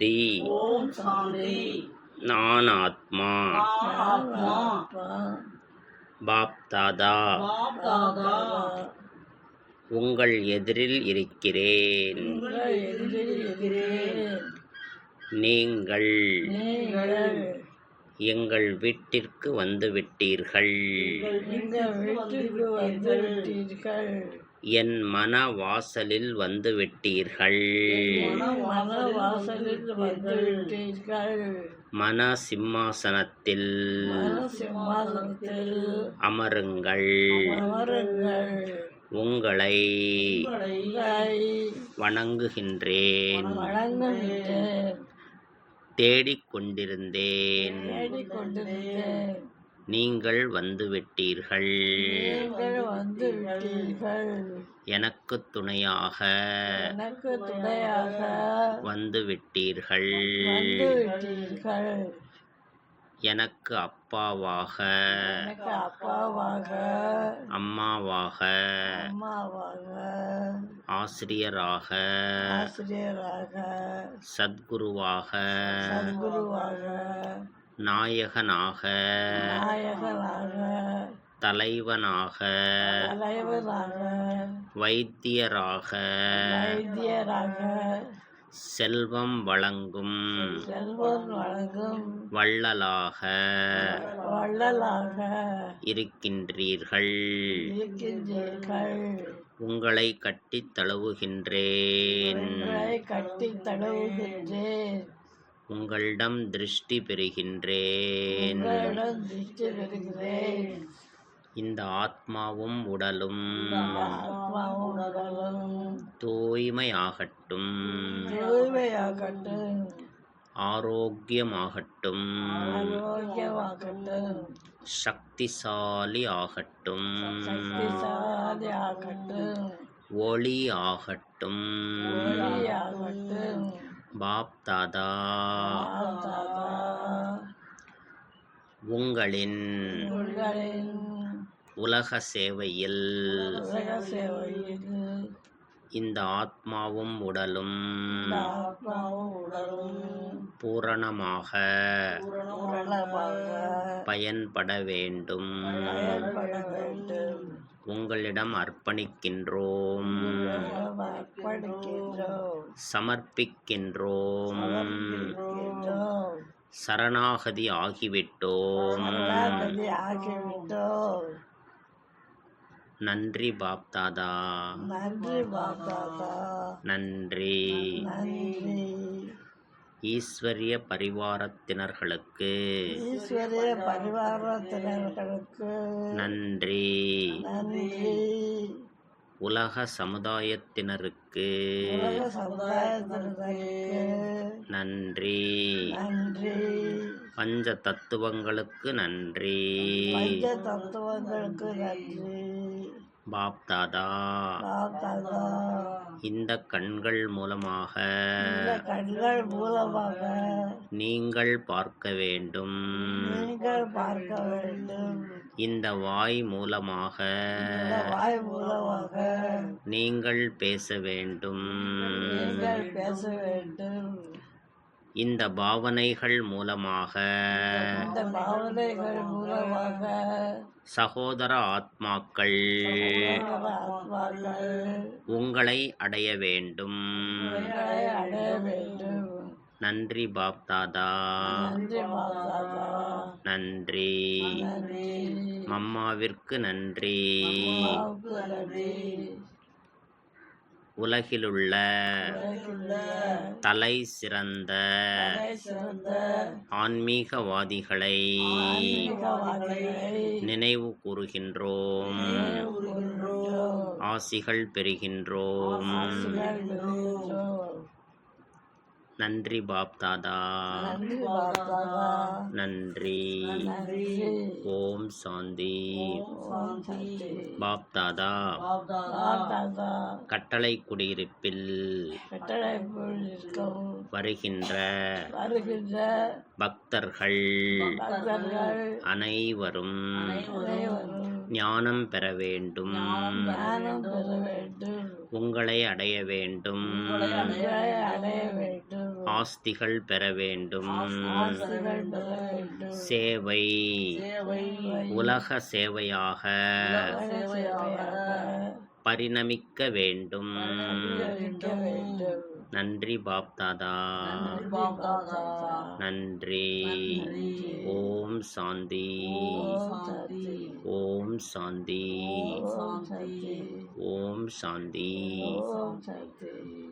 சாந்தி. நான் ஆத்மா பாப் தாதா உங்கள் எதிரில் இருக்கிறேன். நீங்கள் எங்கள் வீட்டிற்கு வந்துவிட்டீர்கள் என் மன வாசலில் வந்து விட்டீர்கள் மன சிம்மாசனத்தில் அமருங்கள். உங்களை வணங்குகின்றேன். தேடிக்கொண்டிருந்தேன். நீங்கள் வந்து விட்டீர்கள் நீங்கள் வந்து விட்டீர்கள் எனக்கு துணையாக எனக்கு துணையாக வந்து விட்டீர்கள் வந்து விட்டீர்கள் எனக்கு அப்பாவாக அப்பாவாக அம்மாவாக ஆசிரியராக ஆசிரியராக சத்குருவாக சத்குருவாக நாயகனாக. தலைவனாக. தலைவனாக. வைத்தியராக. வைத்தியராக. செல்வம் வழங்கும். செல்வம் வழங்கும். வள்ளலாக. வள்ளலாக. இருக்கின்றீர்கள். இருக்கின்றீர்கள். உங்களை கட்டித் தழுவுகின்றேன். உங்களை கட்டி தடவுகின்றேன் உங்களிடம் திருஷ்டி பெறுகின்றேன். இந்த ஆத்மாவும் உடலும் தூய்மையாகட்டும். ஆரோக்கியமாகட்டும். சக்திசாலி ஆகட்டும். ஒளி ஆகட்டும். பாப் தாதா உங்களின் உலக சேவையில் இந்த ஆத்மாவும் உடலும் பூரணமாக பயன்பட வேண்டும். உங்களிடம் அர்ப்பணிக்கின்றோம். சமர்ப்பிக்கின்றோம். சரணாகதி ஆகிவிட்டோம். நன்றி பாப் தாதா நன்றி பாபாதா நன்றி. நன்றி. ஈஸ்வரிய பரிவாரத்தினர்களுக்கு. ஈஸ்வரிய பரிவாரத்தினர்களுக்கு. நன்றி. நன்றி. உலக சமுதாயத்தினருக்கு. நன்றி. நன்றி. பஞ்ச தத்துவங்களுக்கு நன்றி. தத்துவங்களுக்கு நன்றி. பாப் தாதா பாபாதா இந்த கண்கள் மூலமாக. கண்கள் மூலமாக. நீங்கள் பார்க்க வேண்டும். நீங்கள் பார்க்க வேண்டும். இந்த வாய் மூலமாக. வாய் மூலமாக. நீங்கள் பேச வேண்டும். நீங்கள் பேச வேண்டும். இந்த பாவனைகள் மூலமாக. சகோதர ஆத்மாக்கள். உங்களை அடைய வேண்டும். நன்றி பாப் தாதா நன்றி. மம்மாவிற்கு நன்றி. உலகிலுள்ள தலை சிறந்த ஆன்மீகவாதிகளை நினைவு கூறுகின்றோம் ஆசிகள் பெறுகின்றோம். நன்றி பாப் தாதா. நன்றி ஓம் சாந்தி. பாப் தாதா. கட்டளை குடியிருப்பில் வருகின்ற பக்தர்கள் பக்தர்கள் அனைவரும் அனைவரும் ஞானம் பெற வேண்டும். ஞானம் பெற வேண்டும். உங்களை அடைய வேண்டும். உங்களை அடைய வேண்டும். ஆஸ்திகள் பெற வேண்டும். சேவை. உலக சேவையாக. பரிணமிக்க வேண்டும். நன்றி பாப்தாதா நன்றி ஓம் சாந்தி. ஓம் சாந்தி. ஓம் சாந்தி.